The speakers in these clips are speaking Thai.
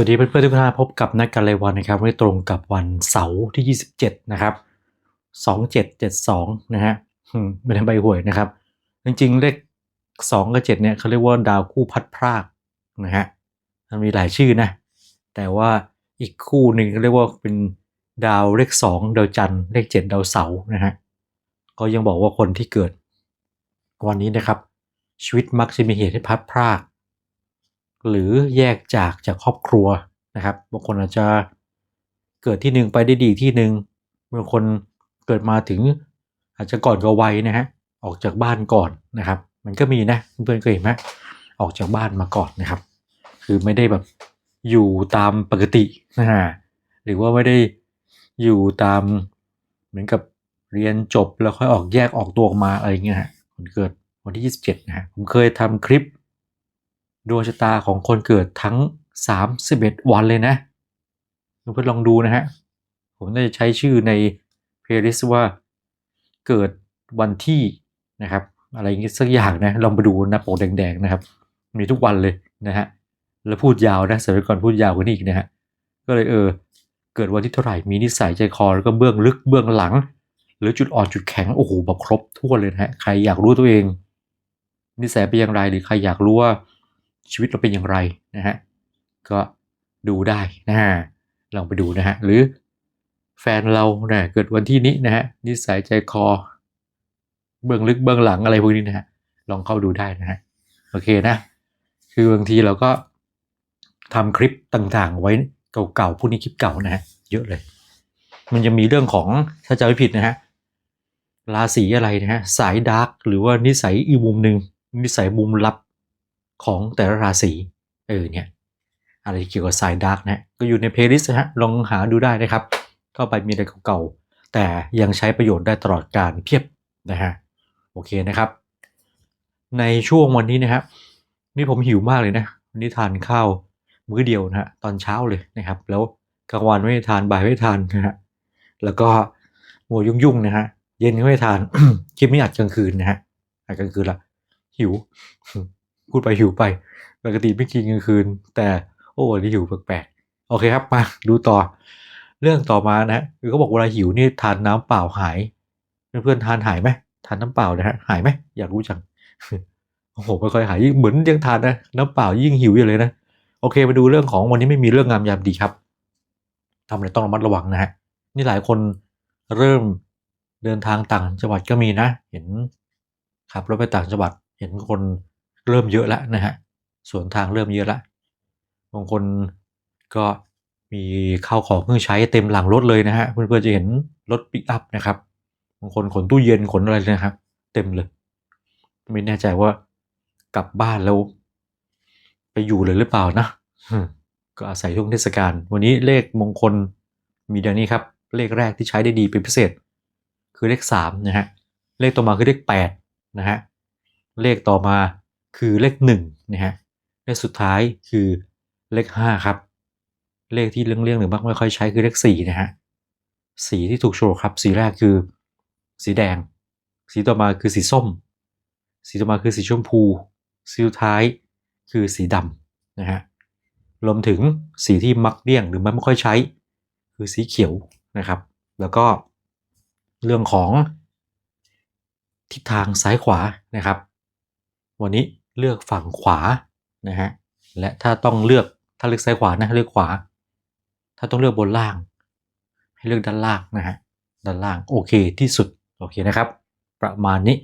สวัสดีเพื่อนๆทุกท่านพบกับนักการเลายวันนะครับวันนี้ตรงกับวันเสาร์ที่ 27 นะครับ 2772 นะฮะไม่ได้ใบหวยนะครับ จริงๆ เลข 2 กับ 7 เนี่ยเขาเรียกว่าดาวคู่พัดพรากนะฮะมันมีหลายชื่อนะ แต่ว่าอีกคู่หนึ่งเรียกว่าเป็นดาวเลข 2 ดาวจันทร์เลข 7 ดาวเสาร์นะฮะก็ยังบอกว่าคนที่เกิด วันนี้นะครับ ชีวิตมักจะมีเหตุให้พัดพราก หรือแยกจากจากครอบครัวนะครับบางคนอาจจะเกิดที่หนึ่งไปได้ดีที่หนึ่งบางคนเกิดมาถึงอาจจะก่อนกับวัยนะฮะออกจากบ้านก่อนนะครับ มันก็มีนะเพื่อนเคยเห็นไหมออกจากบ้านมาก่อนนะครับ คือไม่ได้แบบอยู่ตามปกตินะฮะหรือว่าไม่ได้อยู่ตามเหมือนกับเรียนจบแล้วค่อยออกแยกออกตัวออกมาอะไรเงี้ยฮะคนเกิดวันที่ 27นะฮะผมเคยทำคลิป ดวงชะตาของคนเกิดทั้ง 31 วันเลยนะเพื่อนลองดูนะฮะ ผมน่าจะใช้ชื่อในเพลย์ลิสต์ว่าเกิดวันที่นะครับ อะไรอย่างงี้สักอย่างนะลองไปดูนะโปกแดงๆนะครับ มีทุกวันเลยนะฮะแล้วพูดยาวนะสมัยก่อนพูดยาวกว่านี้อีกนะฮะก็เลยเออเกิดวันที่เท่าไหร่มีนิสัยใจคอแล้วก็เบื้องลึกเบื้องหลัง หรือจุดอ่อนจุดแข็งโอ้โหแบบครบทั่วเลยนะฮะใครอยากรู้ตัวเอง นิสัยเป็นอย่างไรหรือใครอยากรู้ว่า ชีวิตเราเป็นอย่างไรนะฮะก็ดูได้นะฮะลองไปดูนะฮะหรือแฟนเราเนี่ยเกิดวันที่นี้นะฮะนิสัยใจคอ เบื้องลึกเบื้องหลังอะไรพวกนี้นะฮะลองเข้าดูได้นะฮะโอเคนะ คือบางทีเราก็ทำคลิปต่างๆ ไว้เก่าๆพวกนี้คลิปเก่านะฮะเยอะเลย มันจะมีเรื่องของถ้าจำไม่ผิดนะฮะราศีอะไรนะฮะสายดาร์กหรือว่านิสัยอีกมุมหนึ่งนิสัยมุมลับ ของแต่ละราศีเออเนี่ยอะไรเกี่ยวกับสายดาร์กนะฮะก็อยู่ในเพลย์ลิสต์นะฮะลองหาดูได้นะครับ เข้าไปมีอะไรเก่าๆแต่ยังใช้ประโยชน์ได้ตลอดการเพียบนะฮะโอเคนะครับ ในช่วงวันนี้นะครับนี่ผมหิวมากเลยนะวันนี้ทานข้าวมื้อเดียวนะฮะตอนเช้าเลยนะครับ แล้วกลางวันไม่ได้ทานบ่ายไม่ได้ทานนะฮะแล้วก็มัวยุ่งๆนะฮะเย็นก็ไม่ได้ทานคลิปนี้อัดกลางคืนนะฮะอัดกลางคืนละหิว พูดไปหิวไป ปกติไม่กินกลางคืน แต่โอ้วันนี้หิวแปลกๆ โอเคครับ มาดูต่อ เรื่องต่อมานะฮะคือเขาบอกเวลาหิวนี่ทานน้ำเปล่าหาย เพื่อนๆทานหายไหมทานน้ำเปล่านะฮะหายไหมอยากรู้จังโอ้โหไม่ค่อยหายยิ่งเหมือนยังทานนะน้ำเปล่ายิ่งหิวอยู่เลยนะโอเคมาดูเรื่องของวันนี้ไม่มีเรื่องงามยามดีครับทำอะไรต้องระมัดระวังนะฮะนี่หลายคนเริ่มเดินทางต่างจังหวัดก็มีนะ เห็นขับรถไปต่างจังหวัด เห็นคน เริ่มเยอะแล้วนะฮะสวนทางเริ่มเยอะล้วบางคนก็มีข้าวของเครื่องใช้เต็มหลังรถเลยนะฮะเพื่อนๆจะเห็นรถปิกอัพนะครับบางคนขนตู้เย็นขนอะไรนะครับ เต็มเลย ไม่แน่ใจว่ากลับบ้านแล้ว ไปอยู่เลยหรือเปล่านะก็อาศัยช่วงเทศกาลวันนี้เลขมงคลมีดังนี้ครับ เลขแรกที่ใช้ได้ดีเป็นพิเศษ คือเลขสามนะฮะเลขต่อมาคือเลขแปดนะฮะเลขต่อมา คือเลขหนึ่งนะฮะเลขสุดท้ายคือเลขห้าครับ เลขที่เลี่ยงๆหรือมักไม่ค่อยใช้คือเลขสี่นะฮะสีที่ถูกโชว์ครับ สีแรกคือ สีแดง สีต่อมาคือสีส้ม สีต่อมาคือสีชมพู สีสุดท้ายคือสีดำนะฮะรวมถึงสีที่มักเลี่ยงหรือไม่ค่อยใช้ คือสีเขียวนะครับ แล้วก็เรื่องของทิศทางซ้ายขวานะครับ วันนี้ เลือกฝั่งขวานะฮะและถ้าต้องเลือกถ้าเลือกซ้ายขวานะเลือกขวา ถ้าต้องเลือกบนล่าง ให้เลือกด้านล่างนะฮะด้านล่างโอเคที่สุดโอเคนะครับ ประมาณนี้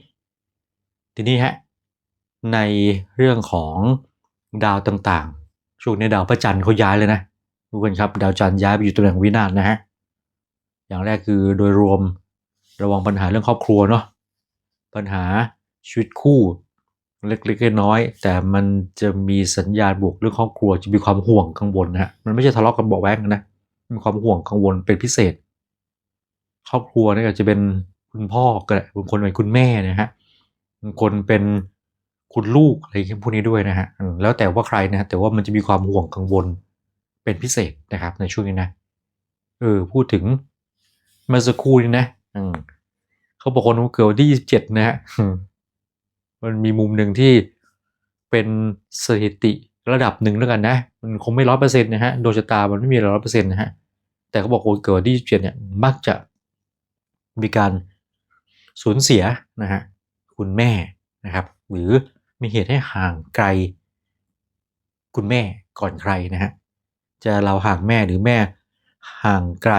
ทีนี้ฮะในเรื่องของดาวต่างๆ ช่วงนี้ดาวพระจันทร์เขาย้ายเลยนะทุกคนครับ ดาวจันทร์ย้ายไปอยู่ตำแหน่งวินาศนะฮะอย่างแรกคือโดยรวมระวังปัญหาเรื่องครอบครัวเนาะปัญหาชีวิตคู่ เล็กๆน้อยๆแต่มันจะมีสัญญาณบวกเรื่องครอบครัวจะมีความห่วงกังวลนะฮะมันไม่ใช่ทะเลาะกันบอกแว้งนะมีความห่วงกังวลเป็นพิเศษ ครอบครัวเนี่ยอาจจะเป็นคุณพ่อก็ได้บางคนเป็นคุณแม่นะฮะบางคนเป็นคุณลูกอะไรพวกนี้ด้วยนะฮะแล้วแต่ว่าใครนะแต่ว่ามันจะมีความห่วงกังวลเป็นพิเศษนะครับ ในช่วงนี้นะเออพูดถึงเมื่อสักครู่นี้นะอืมเขาบอกคนเกิดวันที่ยี่สิบเจ็ดนะฮะ มันมีมุมหนึ่งที่เป็นสถิติระดับหนึ่งแล้วกันนะ มันคงไม่ร้อยเปอร์เซ็นต์นะฮะดวงชะตามันไม่มีร้อยเปอร์เซ็นต์นะฮะแต่เขาบอกคนเกิดวันที่27เนี่ยมักจะมีการสูญเสียนะฮะคุณแม่นะครับ หรือมีเหตุให้ห่างไกล คุณแม่ก่อนใครนะฮะจะเราห่างแม่หรือแม่ห่างไกล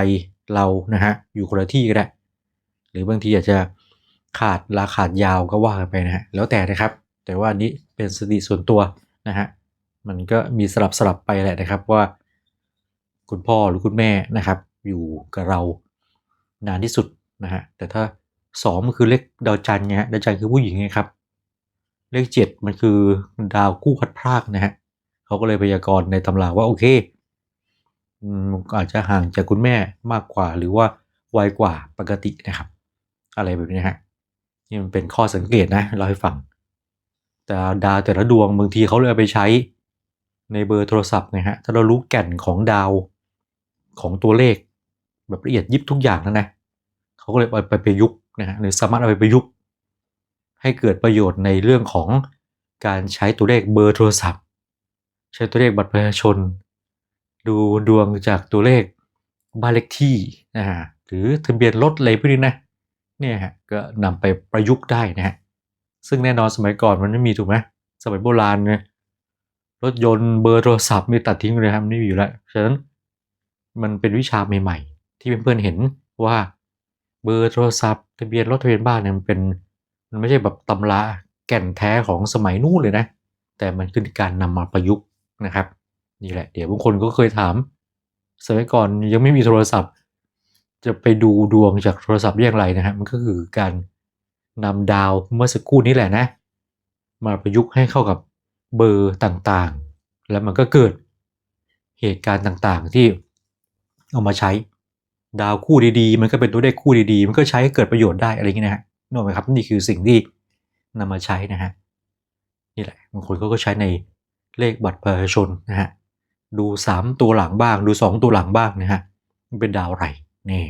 เรานะฮะอยู่คนละที่ก็ได้หรือบางทีอาจจะ ขาดลาขาดยาวก็ว่ากันไปนะฮะแล้วแต่นะครับ แต่ว่าอันนี้เป็นสถิติส่วนตัวนะฮะมันก็มีสลับสลับไปแหละนะครับว่า คุณพ่อหรือคุณแม่นะครับ อยู่กับเรานานที่สุดนะฮะแต่ถ้าสองมันคือเลขดาวจันทร์ไงฮะดาวจันทร์คือผู้หญิงไงครับ เลขเจ็ดมันคือดาวคู่พัดพรากนะฮะเขาก็เลยพยากรณ์ในตำราว่าโอเคอืมอาจจะห่างจากคุณแม่มากกว่าหรือว่าไวกว่าปกตินะครับ อะไรแบบนี้ฮะ นี่มันเป็นข้อสังเกตนะเราให้ฟัง แต่ดาวแต่ละดวงบางทีเขาเลยเอาไปใช้ในเบอร์โทรศัพท์นะฮะถ้าเรารู้แก่นของดาวของตัวเลข แบบละเอียดยิบทุกอย่างแล้วนะเขาก็เลยเอาไปประยุกต์นะฮะหรือสามารถเอาไปประยุกต์ ให้เกิดประโยชน์ในเรื่องของการใช้ตัวเลขเบอร์โทรศัพท์ ใช้ตัวเลขบัตรประชาชน ดูดวงจากตัวเลขบ้านเลขที่นะฮะหรือทะเบียนรถอะไรพวกนี้นะ เนี่ยฮะก็นำไปประยุกต์ได้นะฮะซึ่งแน่นอนสมัยก่อนมันไม่มีถูกไหมสมัยโบราณเนี่ยรถยนต์เบอร์โทรศัพท์มีตัดทิ้งเลยครับไม่มีอยู่แล้วฉะนั้นมันเป็นวิชาใหม่ๆ ที่เพื่อนๆเห็นว่าเบอร์โทรศัพท์ทะเบียนรถทะเบียนบ้านเนี่ยมันเป็นมันไม่ใช่แบบตำราแก่นแท้ของสมัยนู้นเลยนะ แต่มันคือการนำมาประยุกต์นะครับนี่แหละ เดี๋ยวบางคนก็เคยถามสมัยก่อนยังไม่มีโทรศัพท์ จะไปดูดวงจากโทรศัพท์อย่างไรนะฮะมันก็คือการนำดาวเมื่อสักครู่นี้แหละนะ มาประยุกต์ให้เข้ากับเบอร์ต่างๆ แล้วมันก็เกิดเหตุการณ์ต่างๆ ที่เอามาใช้ ดาวคู่ดีๆ มันก็เป็นตัวเลขคู่ดีๆ มันก็ใช้ให้เกิดประโยชน์ได้อะไรอย่างนี้นะฮะนึกออกไหมครับนี่คือสิ่งที่นำมาใช้นะฮะนี่แหละบางคนเขาก็ใช้ในเลขบัตรประชาชนนะฮะดู 3 ตัวหลังบ้าง ดู 2 ตัวหลังบ้างนะฮะมันเป็นดาวอะไร นี่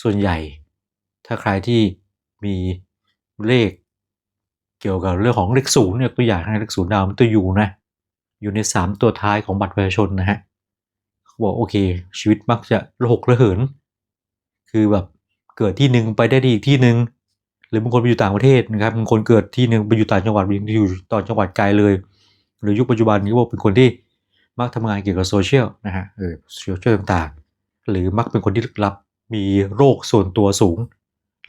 ส่วนใหญ่ ถ้าใครที่มีเลข เกี่ยวกับเรื่องของเลขศูนย์เนี่ยตัวอย่างให้เลขศูนย์ดาวมันตัวอยู่นะ อยู่ใน 3 ตัวท้ายของบัตรประชาชนนะฮะเขาบอกโอเค ชีวิตมักจะระหกระเหิน คือแบบเกิดที่หนึ่งไปได้ดีอีกที่หนึ่งหรือบางคนไปอยู่ต่างประเทศนะครับบางคนเกิดที่หนึ่งไปอยู่ต่างจังหวัดอยู่ต่างจังหวัดไกลเลย หรือยุคปัจจุบันนี้ว่าเป็นคนที่มักทำงานเกี่ยวกับโซเชียลนะฮะเออโซเชียลต่างๆ หรือมักเป็นคนที่ลึกลับ มีโรคส่วนตัวสูง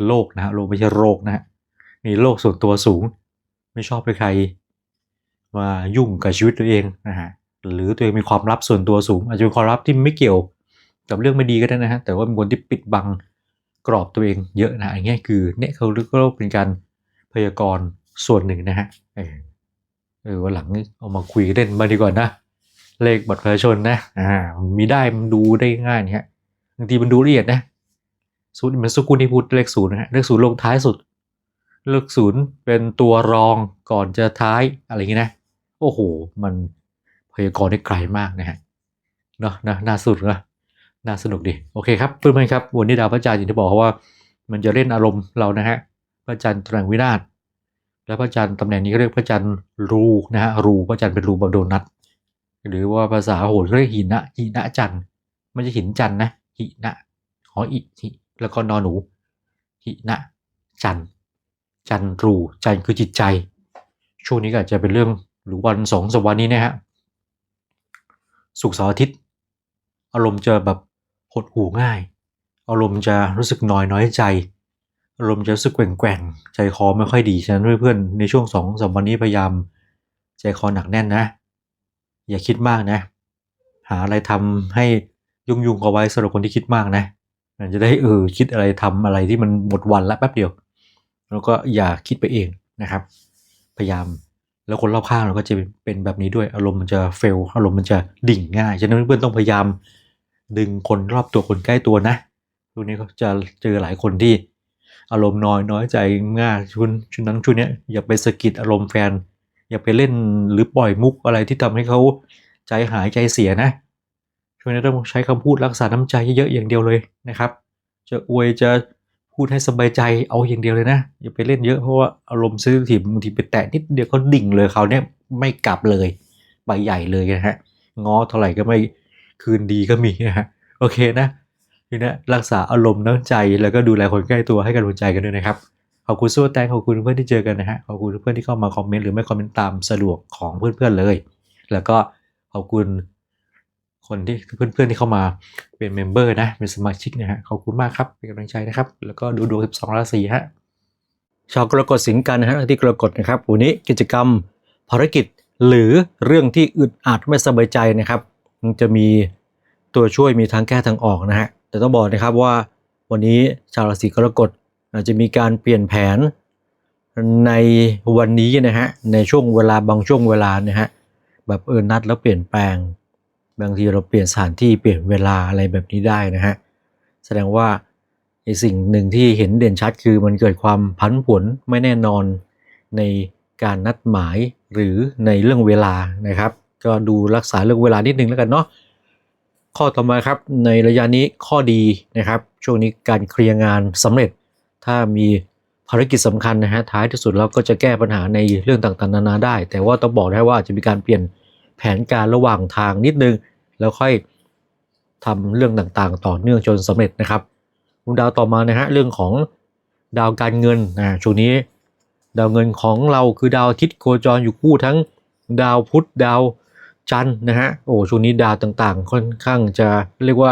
โรคนะฮะโรคไม่ใช่โรคนะฮะมีโรคส่วนตัวสูง ไม่ชอบให้ใคร มายุ่งกับชีวิตตัวเองนะฮะหรือตัวเองมีความลับส่วนตัวสูง อาจจะเป็นความลับที่ไม่เกี่ยวกับเรื่องไม่ดีก็ได้นะฮะแต่ว่าเป็นคนที่ปิดบังกรอบตัวเองเยอะนะอย่างเงี้ยคือเนี่ยเขาเรียกว่าเป็นการพยากรณ์ส่วนหนึ่งนะฮะเออวันหลังเอามาคุยเล่นมาดีกว่านะ เลขบัตรประชาชนนะอ่ามีได้มันดูได้ง่ายนะฮะบางทีมันดูละเอียดนะศูนย์เหมือนสกุลที่พูดเลขศูนย์นะฮะเลขศูนย์ลงท้ายสุด เลขศูนย์เป็นตัวรองก่อนจะท้ายอะไรอย่างงี้นะโอ้โห มันพยากรณ์ได้ไกลมากนะฮะเนาะนะน่าสุดนะน่าสนุกดีโอเคครับเพื่อนๆครับวันนี้ดาวพระจันทร์อย่างที่บอกว่า มันจะเล่นอารมณ์เรานะฮะพระจันทร์ตำแหน่งวินาศแล้วพระจันทร์ตำแหน่งนี้เขาเรียกพระจันทร์รูนะฮะรูพระจันทร์เป็นรูแบบโดนัท หรือว่าภาษาโหดเขาเรียกหินะหินะจันไม่ใช่หินจันนะหินะหออิหิแล้วก็นอนหนูหินะจันจันรูจันคือจิตใจ ช่วงนี้ก็จะเป็นเรื่องหรือวันสองสามวันนี้นะฮะสุกร์เสาร์อาทิตย์ อารมณ์จะแบบหดหู่ง่าย อารมณ์จะรู้สึกน้อยน้อยใจ อารมณ์จะรู้สึกแกว่งแกว่งใจคอไม่ค่อยดีฉะนั้นเพื่อนๆในช่วงสองสามวันนี้พยายามใจคอหนักแน่นนะ อย่าคิดมากนะ หาอะไรทำให้ยุ่งยุ่งๆเอาไว้สำหรับคนที่คิดมากนะมันจะได้เออคิดอะไรทำอะไรที่มันหมดวันละแป๊บเดียว แล้วก็อย่าคิดไปเองนะครับ พยายามแล้วคนรอบข้างเราก็จะเป็นแบบนี้ด้วยอารมณ์มันจะเฟลอารมณ์มันจะดิ่งง่ายฉะนั้นเพื่อนต้องพยายาม ดึงคนรอบตัวคนใกล้ตัวนะช่วงนี้ก็จะเจอหลายคนที่อารมณ์น้อยน้อยใจง่ายชุนชุนนั้นชุนเนี้ยอย่าไปสะกิดอารมณ์แฟน อย่าไปเล่นหรือปล่อยมุกอะไรที่ทำให้เขาใจหายใจเสียนะช่วงนี้ต้องใช้คำพูดรักษาน้ำใจเยอะๆอย่างเดียวเลยนะครับ จะอวยจะพูดให้สบายใจเอาอย่างเดียวเลยนะ อย่าไปเล่นเยอะเพราะว่าอารมณ์ซื้อถีบบางทีไปแตะนิดเดียวเขาดิ่งเลยเขาเนี่ยไม่กลับเลยไปใหญ่เลยนะฮะง้อเท่าไหร่ก็ไม่คืนดีก็มีนะฮะโอเคนะทีนี้รักษาอารมณ์น้ำใจแล้วก็ดูแลคนใกล้ตัวให้กำลังใจกันด้วยนะครับ ขอบคุณสู้แตงขอบคุณเพื่อนที่เจอกันนะฮะขอบคุณเพื่อนที่เข้ามาคอมเมนต์หรือไม่คอมเมนต์ตามสะดวกของเพื่อนๆเลย แล้วก็ขอบคุณคนที่เพื่อนๆที่เข้ามาเป็นเมมเบอร์นะเป็นสมาชิกนะฮะขอบคุณมากครับเป็นกำลังใจนะครับ แล้วก็ดูดวง 12 ราศีฮะชาวกรกฎสิงกันนะฮะที่กรกฎนะครับวันนี้กิจกรรมภารกิจหรือเรื่องที่อึดอัดไม่สบายใจนะครับมันจะมีตัวช่วยมีทางแก้ทางออกนะฮะแต่ต้องบอกนะครับว่าวันนี้ชาวราศีกรกฎ อาจจะมีการเปลี่ยนแผนในวันนี้นะฮะในช่วงเวลาบางช่วงเวลานะฮะแบบเออนัดแล้วเปลี่ยนแปลง บางทีเราเปลี่ยนสถานที่เปลี่ยนเวลาอะไรแบบนี้ได้นะฮะแสดงว่าไอสิ่งหนึ่งที่เห็นเด่นชัดคือมันเกิดความพันผวนไม่แน่นอนในการนัดหมายหรือในเรื่องเวลานะครับ ก็ดูรักษาเรื่องเวลานิดนึงแล้วกันเนาะข้อต่อมาครับในระยะนี้ข้อดีนะครับ ช่วงนี้การเคลียร์งานสำเร็จ ถ้ามีภารกิจสำคัญนะฮะท้ายที่สุดเราก็จะแก้ปัญหาในเรื่องต่างๆนานาได้ แต่ว่าต้องบอกได้ว่าอาจจะมีการเปลี่ยนแผนการระหว่างทางนิดนึง แล้วค่อยทำเรื่องต่างๆ ต่อเนื่องจนสำเร็จนะครับดวงดาวต่อมานะฮะเรื่องของดาวการเงินนะช่วงนี้ ดาวเงินของเราคือดาวอาทิตย์โคจรอยู่คู่ทั้งดาวพุธดาวจันทร์นะฮะโอ้ช่วงนี้ดาวต่างๆ ค่อนข้างจะเรียกว่า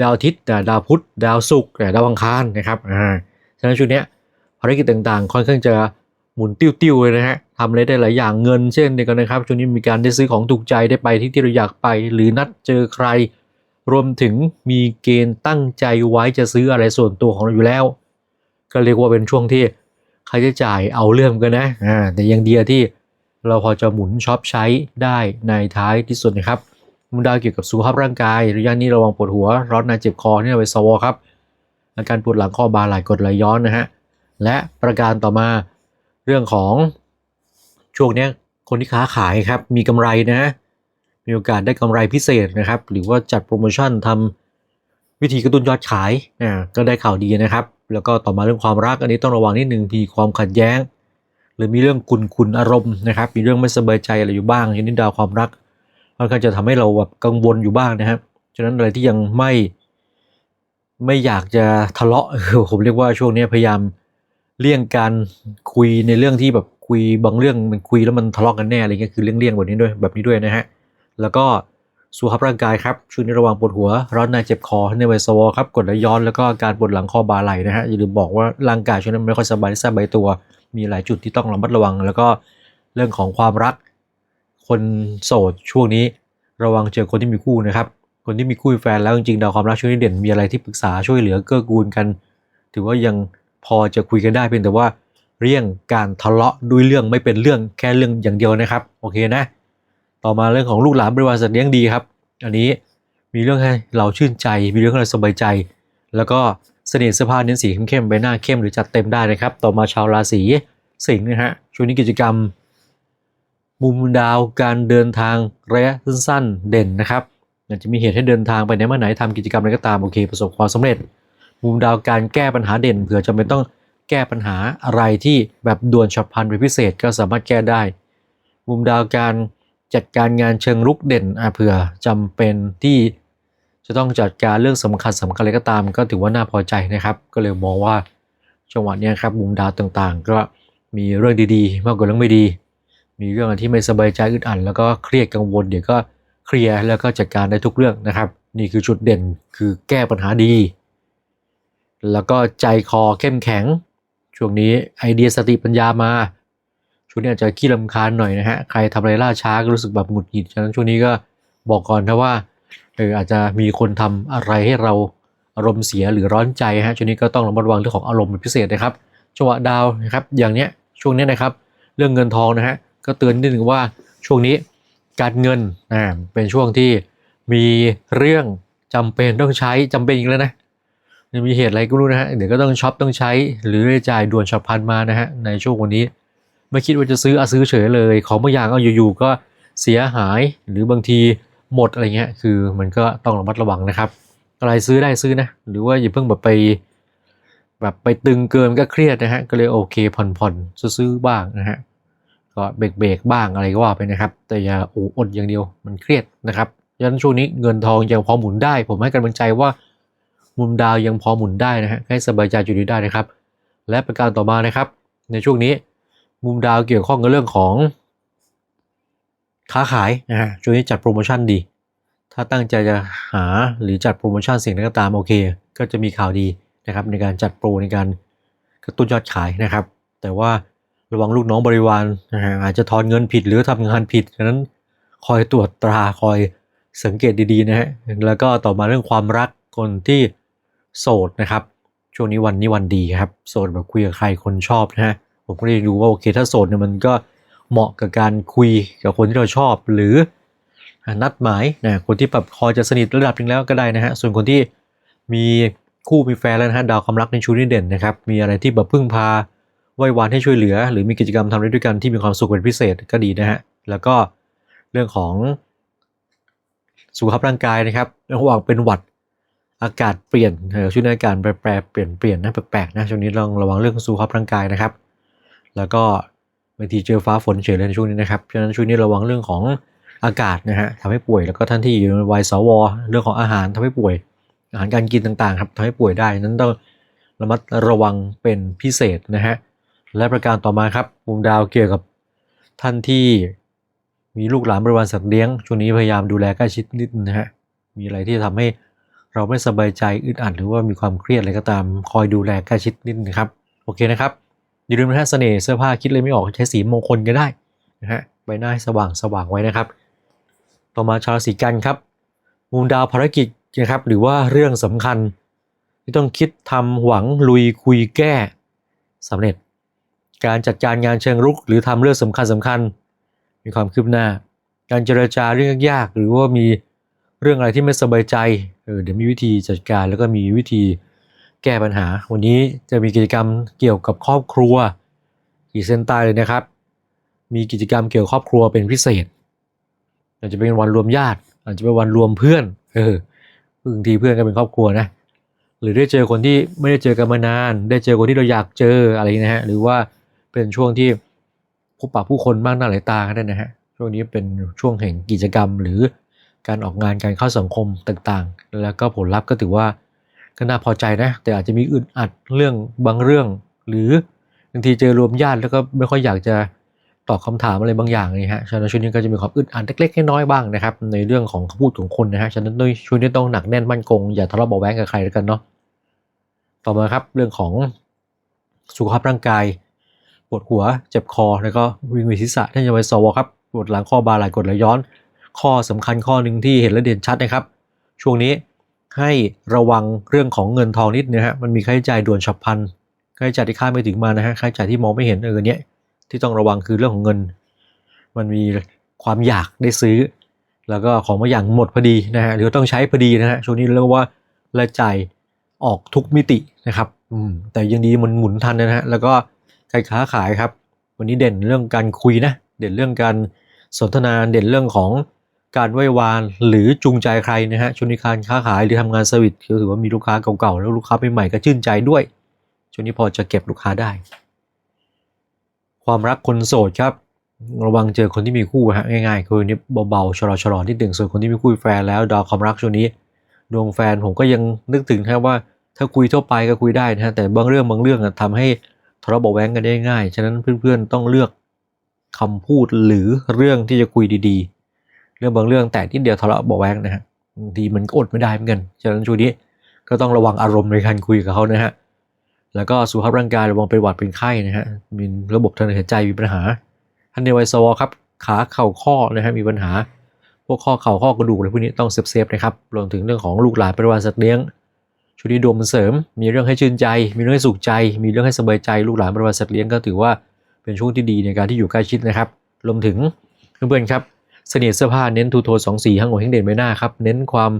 ดาวอาทิตย์ดาวพุธดาวศุกร์ดาวอังคารนะครับอ่า ฉะนั้นช่วงนี้ภารกิจต่างๆ ค่อนข้างจะหมุนติ้วๆเลยนะฮะทำอะไรได้หลายอย่างเงินเช่นเดียวกันนะครับช่วงนี้มีการได้ซื้อของถูกใจได้ไปที่ที่เราอยากไป หรือนัดเจอใคร รวมถึงมีเกณฑ์ตั้งใจไว้จะซื้ออะไรส่วนตัวของเราอยู่แล้ว ก็เรียกว่าเป็นช่วงที่ค่าใช้จ่ายเอาเรื่องกันนะอ่าแต่ยังเดียที่เราพอจะหมุนช็อปใช้ได้ในท้ายที่สุดนะครับมุมดาวเกี่ยวกับสุขภาพร่างกายระยะนี้ระวังปวดหัว ร้อนในเจ็บคอเนี่ยไปสวครับ อาการปวดหลังข้อบ่าไหล่กดไหลย้อนนะฮะและประการต่อมาเรื่องของช่วงนี้คนที่ค้าขายครับมีกำไรนะมีโอกาสได้กำไรพิเศษนะครับ หรือว่าจัดโปรโมชั่นทำวิธีกระตุ้นยอดขายอ่าก็ได้ข่าวดีนะครับ แล้วก็ต่อมาเรื่องความรักอันนี้ต้องระวังนิดหนึ่งทีความขัดแย้ง หรือมีเรื่องกุนคุนอารมณ์นะครับ มีเรื่องไม่สบายใจอะไรอยู่บ้างชนิดดาวความรักมันก็จะทำให้เราแบบกังวลอยู่บ้างนะครับฉะนั้นอะไรที่ยังไม่ ไม่อยากจะทะเลาะผมเรียกว่าช่วงนี้พยายามเลี่ยงการคุยในเรื่องที่แบบคุยบางเรื่องมันคุยแล้วมันทะเลาะกันแน่อะไรเงี้ยคือเลี่ยงๆแบบนี้ด้วยแบบนี้ด้วยนะฮะแล้วก็สุขภาพร่างกายครับช่วงนี้ระวังปวดหัว ร้อนในเจ็บคอในไวสวอครับกดไหลย้อนแล้วก็การปวดหลังคอบ่าไหลนะฮะอย่าลืมบอกว่าร่างกายช่วงนั้ไม่ค่อยสบายสบายตัว มีหลายจุดที่ต้องระมัดระวัง แล้วก็เรื่องของความรัก คนโสดช่วงนี้ระวังเจอคนที่มีคู่นะครับ คนที่มีคู่แฟนแล้วจริงๆดาวความรักช่วงนี้เด่นมีอะไรที่ปรึกษาช่วยเหลือเกื้อกูลกัน ถือว่ายังพอจะคุยกันได้เพียงแต่ว่าเรื่องการทะเลาะด้วยเรื่องไม่เป็นเรื่องแค่เรื่องอย่างเดียวนะครับโอเคนะ ต่อมาเรื่องของลูกหลานบริวารสัตว์เลี้ยงดีครับ อันนี้มีเรื่องให้เราชื่นใจ มีเรื่องให้เราสบายใจ แล้วก็เสน่ห์เสื้อผ้าเน้นสีเข้มๆใบหน้าเข้มหรือจัดเต็มได้นะครับ ต่อมาชาวราศีสิงห์นะฮะช่วงนี้กิจกรรม มุมดาวการเดินทางระยะสั้นๆเด่นนะครับ อาจจะมีเหตุให้เดินทางไปไหนมาไหนทำกิจกรรมอะไรก็ตามโอเค ประสบความสำเร็จ มุมดาวการแก้ปัญหาเด่นเผื่อจำเป็นต้องแก้ปัญหาอะไรที่แบบด่วนฉับพลันเป็นพิเศษก็สามารถแก้ได้ มุมดาวการจัดการงานเชิงรุกเด่นเผื่อจำเป็นที่จะต้องจัดการเรื่องสำคัญสำคัญอะไรก็ตาม ก็ถือว่าน่าพอใจนะครับ ก็เลยมองว่าจังหวะนี้ครับมุมดาวต่างๆ ก็มีเรื่องดีๆ มากกว่าเรื่องไม่ดี มีเรื่องที่ไม่สบายใจอึดอัดแล้วก็เครียดกังวลเดี๋ยวก็ เคลียร์แล้วก็จัดการได้ทุกเรื่องนะครับ นี่คือจุดเด่นคือแก้ปัญหาดี แล้วก็ใจคอเข้มแข็ง ช่วงนี้ไอเดียสติปัญญามา ช่วงนี้อาจจะขี้ลำคาญหน่อยนะฮะใครทำอะไรล่าช้าก็รู้สึกแบบหงุดหงิดฉะนั้นช่วงนี้ก็บอกก่อนนะว่าเอออาจจะมีคนทำอะไรให้เราอารมณ์เสียหรือร้อนใจฮะช่วงนี้ก็ต้องระมัดระวังเรื่องของอารมณ์เป็นพิเศษนะครับจังหวะดาวนะครับอย่างเนี้ยช่วงนี้นะครับ เรื่องเงินทองนะฮะก็เตือนนิดนึงว่าช่วงนี้ การเงินอ่าเป็นช่วงที่มีเรื่องจำเป็นต้องใช้จำเป็นอีกแล้วนะมีเหตุอะไรก็รู้นะฮะเดี๋ยวก็ต้องช็อปต้องใช้หรือจ่ายด่วนฉับพลันมานะฮะในช่วงวันนี้ไม่คิดว่าจะซื้ออาซื้อเฉยเลย ของบางอย่างก็อยู่ๆก็เสียหายหรือบางทีหมดอะไรเงี้ยคือมันก็ต้องระมัดระวังนะครับ อะไรซื้อได้ซื้อนะ หรือว่าอย่าเพิ่งแบบไป แบบไปตึงเกินก็เครียดนะฮะก็เลยโอเคผ่อนๆซื้อๆบ้างนะฮะ ก็เบรกเบรกบ้างอะไรก็ว่าไปนะครับ แต่อย่าโอ้อดอย่างเดียวมันเครียดนะครับฉะนั้นช่วงนี้เงินทองยังพอหมุนได้ ผมให้กำลังใจว่า มุมดาวยังพอหมุนได้นะฮะให้สบายใจอยู่ดีได้นะครับ และประการต่อมานะครับ ในช่วงนี้ มุมดาวเกี่ยวข้องกับเรื่องของค้าขายนะฮะช่วงนี้จัดโปรโมชั่นดี ถ้าตั้งใจจะหาหรือจัดโปรโมชั่นสิ่งใดก็ตามโอเค ก็จะมีข่าวดีนะครับในการจัดโปรในการกระตุ้นยอดขายนะครับ แต่ว่า ระวังลูกน้องบริวารอาจจะทอนเงินผิดหรือทำงานผิดฉะนั้นคอยตรวจตราคอยสังเกตดีๆนะฮะแล้วก็ต่อมาเรื่องความรักคนที่โสดนะครับ ช่วงนี้วันนี้วันดีครับ โสดแบบคุยกับใครคนชอบนะฮะผมก็เลยดูว่าโอเคถ้าโสดเนี่ยมันก็เหมาะกับการคุยกับคนที่เราชอบ หรือนัดหมายนะคนที่แบบคอยจะสนิทระดับหนึงแล้วก็ได้นะฮะส่วนคนที่มีคู่มีแฟนแล้วนะฮะดาวความรักในชูนี้เด่นนะครับ มีอะไรที่แบบพึ่งพา ไหว้วานให้ช่วยเหลือ หรือมีกิจกรรมทำด้ด้วยกันที่มีความสุขเป็นพิเศษก็ดีนะฮะ แล้วก็เรื่องของสุขภาพร่างกายนะครับระหว่างเป็นหวัดอากาศเปลี่ยนเออช่วงนี้อากาศแปรเปลี่ยนเปลี่ยนนะแปลกๆนะช่วงนี้ลองระวังเรื่องสุขภาพร่างกายนะครับ แล้วก็บางทีเจอฟ้าฝนเฉยเลยในช่วงนี้นะครับฉะนั้นช่วงนี้ระวังเรื่องของอากาศนะฮะทำให้ป่วยแล้วก็ท่านที่อยู่ในวัยสวเรื่องของอาหารทำให้ป่วย อาหารการกินต่างๆ ครับทำให้ป่วยได้นั้นต้องระมัดระวังเป็นพิเศษนะฮะ และประการต่อมาครับมุมดาวเกี่ยวกับท่านที่มีลูกหลานบริวารสัตว์เลี้ยง ช่วงนี้พยายามดูแลใกล้ชิดนิดนะฮะ มีอะไรที่ทำให้เราไม่สบายใจอึดอัดหรือว่ามีความเครียดอะไรก็ตาม คอยดูแลใกล้ชิดนิดนะครับ โอเคนะครับ อย่าลืมนะฮะเสน่ห์เสื้อผ้าคิดเลยไม่ออกใช้สีมงคลก็ได้นะฮะ ใบหน้าให้สว่างสว่างไว้นะครับ ต่อมาชาวราศีกันครับ มุมดาวภารกิจนะครับ หรือว่าเรื่องสำคัญ ที่ต้องคิดทำหวังลุยคุยแก้สำเร็จ การจัดการงานเชิงรุก หรือทำเรื่องสำคัญสำคัญ มีความคืบหน้า การเจรจาเรื่องยากหรือว่ามีเรื่องอะไรที่ไม่สบายใจเออเดี๋ยวมีวิธีจัดการแล้วก็มีวิธีแก้ปัญหา วันนี้จะมีกิจกรรมเกี่ยวกับครอบครัวขีดเส้นใต้เลยนะครับ มีกิจกรรมเกี่ยวกับครอบครัวเป็นพิเศษอาจจะเป็นวันรวมญาติ อาจจะเป็นวันรวมเพื่อนเออบางทีเพื่อนก็เป็นครอบครัวนะหรือได้เจอคนที่ไม่ได้เจอกันมานาน ได้เจอคนที่เราอยากเจออะไรนะฮะหรือว่า เป็นช่วงที่พบปะผู้คนมากหน้าหลายตาก็ได้นะฮะช่วงนี้เป็นช่วงแห่งกิจกรรม หรือการออกงานการเข้าสังคมต่างๆ แล้วก็ผลลัพธ์ก็ถือว่าก็น่าพอใจนะ แต่อาจจะมีอึดอัดเรื่องบางเรื่อง หรือบางทีเจอรวมญาติแล้วก็ไม่ค่อยอยากจะตอบคำถามอะไรบางอย่างนี่ฮะฉะนั้นช่วงนี้ก็จะมีความอึดอัดเล็กๆน้อยๆบ้างนะครับ ในเรื่องของคำพูดของคนนะฮะฉะนั้นด้วยช่วงนี้ต้องหนักแน่นมั่นคงอย่าทะเลาะเบาะแว้งกับใครแล้วกันเนาะต่อมาครับเรื่องของสุขภาพร่างกาย ปวดหัว เจ็บคอ แล้วก็วิงเวียนศีรษะท่านจะไปสวครับปวดหลังข้อบ่าไหล่กดไหลย้อน ข้อสำคัญข้อหนึ่งที่เห็นและเด่นชัดนะครับ ช่วงนี้ให้ระวังเรื่องของเงินทองนิดนะฮะมันมีค่าใช้จ่ายด่วนฉับพลันค่าใช้จ่ายที่คาดไม่ถึงมานะฮะค่าใช้จ่ายที่มองไม่เห็นเออเนี้ยที่ต้องระวังคือเรื่องของเงิน มันมีความอยากได้ซื้อ แล้วก็ของบางอย่างหมดพอดีนะฮะหรือต้องใช้พอดีนะฮะช่วงนี้เรียกว่ารายจ่ายออกทุกมิตินะครับอืมแต่ยังดีมันหมุนทันนะฮะแล้วก็ การค้าขายครับ วันนี้เด่นเรื่องการคุยนะ เด่นเรื่องการสนทนา เด่นเรื่องของการไหว้วานหรือจูงใจใครนะฮะช่วงนี้การค้าขายหรือทำงานเซอร์วิสคือถือว่ามีลูกค้าเก่าๆแล้วลูกค้าใหม่ๆก็ชื่นใจด้วยช่วงนี้พอจะเก็บลูกค้าได้ ความรักคนโสดครับ ระวังเจอคนที่มีคู่ฮะง่ายๆ คือนี้เบาๆชะลอๆนิดหนึ่งส่วนคนที่มีคู่แฟนแล้วดาวความรักช่วงนี้ ดวงแฟนผมก็ยังนึกถึงนะครับว่าถ้าคุยทั่วไปก็คุยได้นะฮะแต่บางเรื่องบางเรื่องอะทำให้ ทะเลาะเบาแว้งกันได้ง่าย ฉะนั้นเพื่อนๆต้องเลือกคำพูดหรือเรื่องที่จะคุยดีๆ เรื่องบางเรื่องแต่ที่เดียวทะเลาะเบาแว้งนะฮะบางทีมันก็อดไม่ได้เหมือนกัน ฉะนั้นช่วงนี้ก็ต้องระวังอารมณ์ในการคุยกับเขานะฮะ แล้วก็สุขภาพร่างกายระวังเป็นหวัดเป็นไข้นะฮะ มีระบบทางเดินหายใจมีปัญหา ท่านในวัยสวครับ ขาเข่าข้อนะฮะมีปัญหา พวกข้อเข่าข้อกระดูกอะไรพวกนี้ต้องเซฟๆนะครับ รวมถึงเรื่องของลูกหลานบริวารสัตว์เลี้ยง ช่วงนี้ดวงมันเสริม มีเรื่องให้ชื่นใจ มีเรื่องให้สุขใจ มีเรื่องให้สบายใจลูกหลานบริวารสัตว์เลี้ยงก็ถือว่าเป็นช่วงที่ดีในการที่อยู่ใกล้ชิดนะครับรวมถึงเพื่อนๆครับเสน่ห์เสื้อผ้าเน้นทูโทนสองสีห้างหัวห้งเด่นใบหน้าครับเน้นความ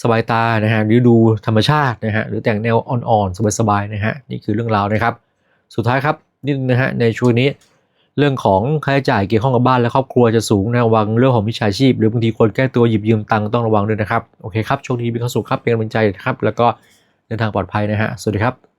สบายตานะฮะหรือดูธรรมชาตินะฮะหรือแต่งแนวอ่อนๆสบายๆนะฮะนี่คือเรื่องราวนะครับ สุดท้ายครับนี่นะฮะในช่วงนี้ เรื่องของค่าใช้จ่ายเกี่ยวข้องกับบ้านและครอบครัวจะสูงนะระวังเรื่องของมิจฉาชีพ หรือบางทีคนแก้ตัวหยิบยืมตังค์ต้องระวังด้วยนะครับ โอเคครับโชคดีมีความสุขครับเป็นกำลังใจนะครับ แล้วก็เดินทางปลอดภัยนะฮะสวัสดีครับ